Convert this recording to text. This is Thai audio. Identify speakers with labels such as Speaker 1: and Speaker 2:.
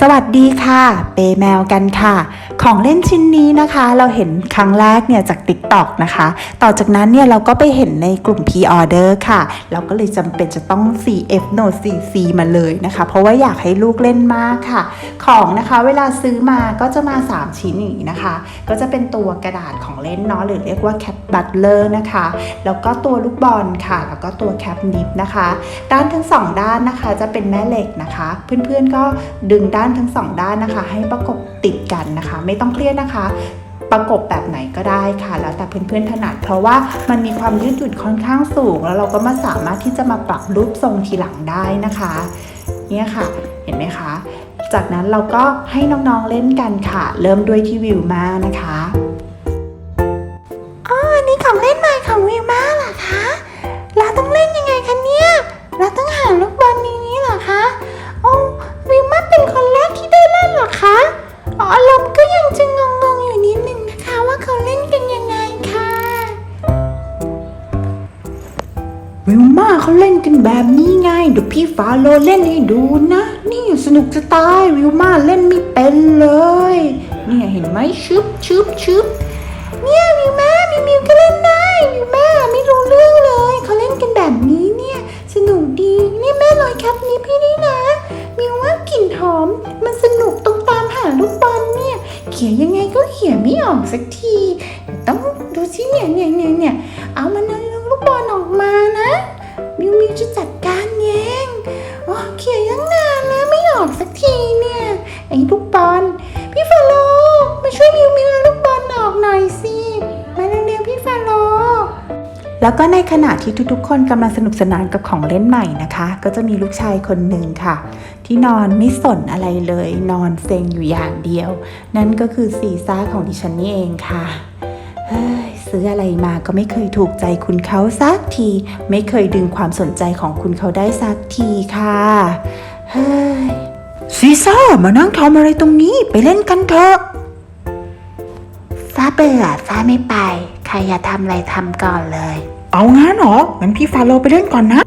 Speaker 1: สวัสดีค่ะ เปแมวกันค่ะ ของเล่นชิ้นนี้นะคะ เราเห็นครั้งแรกเนี่ยจาก t ิ k t o k นะคะ ต่อจากนั้นเนี่ยเราก็ไปเห็นในกลุ่ม P-Order ค่ะ เราก็เลยจำเป็นจะต้อง CF no CC มาเลยนะคะ เพราะว่าอยากให้ลูกเล่นมากค่ะ ของนะคะเวลาซื้อมาก็จะมา 3 ชิ้นอย่างนี้นะคะ ก็จะเป็นตัวกระดาษของเล่นเนาะหรือเรียกว่า Cat Butler นะคะ แล้วก็ตัวลูกบอลค่ะ แล้วก็ตัวแคปนิปนะคะ ด้านทั้งสองด้านนะคะจะเป็นแม่เหล็กนะคะ เพื่อนๆก็ดึงด้านทั้งสองด้านนะคะ ให้ประกบติดกันนะคะ ไม่ต้องเครียดนะคะประกบแบบไหนก็ได้ค่ะ แล้วแต่เพื่อนๆถนัด เพราะว่ามันมีความยืดหยุ่นค่อนข้างสูง แล้วเราก็มาสามารถที่จะมาปรับรูปทรงทีหลังได้นะคะ เนี่ยค่ะ เห็นไหมคะ จากนั้นเราก็ให้น้องๆเล่นกันค่ะ เริ่มด้วยที่วิวมานะคะอ๋ออันนี้ของเล่นใหม่ของวิวมาเหรอคะ เราต้องเล่นยังไงคะเนี่ย เราต้องหาลูกบอลนี้นี้เหรอคะโอ้วิวมาเป็นคนแรกที่ได้เล่นเหรอคะอ๋ออารมณ์ก็ยังจะงงๆอยู่นิดนึงนะคะว่าเขาเล่นกันยังไงค่ะวิวมาเขาเล่นกันแบบนี้ไงเดี๋ยวพี่ฟาโลเล่นให้ดูนะนี่ สนุกจะตายวิวมาเล่นไม่เป็นเลย เนี่ยเห็นไหมชึบชึบชึบเนี่ยมิวแม่มิวมิวก็เล่นได้มิวแม่ไม่รู้เรื่องเลยเขาเล่นกันแบบนี้เนี่ยสนุกดีนี่แม่ลอยครับนี้พี่นี่นะมิวว่ากลิ่นหอมมันสนุกตรงตามหาลูกบอลเนี่ยเขียนยังไงก็เขียนไม่ออกสักทีต้องดูสิเนี่ยเนี่ยเนี่ยเนี่ยเอามันเอาลูกบอลออกมานะมิวมิวจะจัด ลูกบอลพี่ฟาโลมาช่วยมิวมิวเอาลูกบอลออกหน่อยสิมาเร็วๆพี่ฟาโลแล้วก็ในขณะที่ทุกๆ คนกำลังสนุกสนานกับของเล่นใหม่นะคะ ก็จะมีลูกชายคนหนึ่งค่ะ ที่นอนไม่สนอะไรเลย นอนเซ็งอยู่อย่างเดียว นั่นก็คือซีซ่าของดิฉันนี่เองค่ะเฮ้ยซื้ออะไรมาก็ไม่เคยถูกใจคุณเขาสักที ไม่เคยดึงความสนใจของคุณเขาได้สักทีค่ะเฮ้ย ซีซ่ามานั่งทำอะไรตรงนี้ไปเล่นกันเถอะฟ้าเบื่อฟ้าไม่ไป ใครอยากทำอะไรทำก่อนเลย
Speaker 2: เอางั้นเหรองั้นพี่ฟาโลไปเล่นก่อนนะ